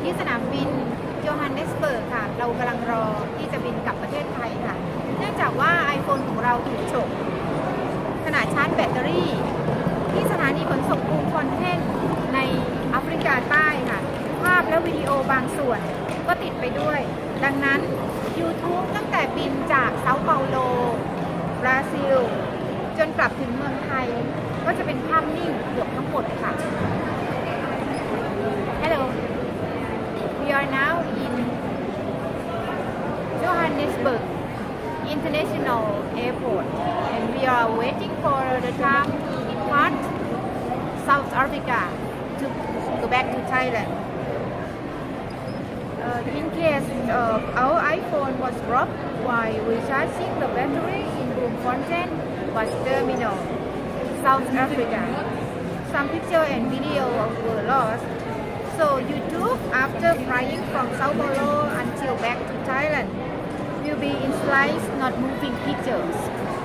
อยู่ที่สนามบินโยฮันเนสเบิร์กค่ะ เรากำลังรอที่จะบินกลับประเทศไทยค่ะ เนื่องจากว่า iPhone ของเราถูกฉกขณะชาร์จแบตเตอรี่ ที่สถานีขนส่งกรุงคอนเทนในแอฟริกาใต้ค่ะ ภาพและวิดีโอบางส่วนก็ติดไปด้วย ดังนั้น YouTube ตั้งแต่บินจากเซาเปาโล บราซิล จนกลับถึงเมืองไทย ก็จะเป็นภาพนิ่งเกือบทั้งหมดค่ะ Johannesburg International Airport and we are waiting for the time to depart South Africa to go back to Thailand. Uh, in case uh, our iPhone was dropped while recharging the battery in Room Bloemfontein bus terminal, South Africa. Some picture and video were lost. So YouTube, after flying from Sao Paulo back to Thailand, will be in slides, not moving pictures.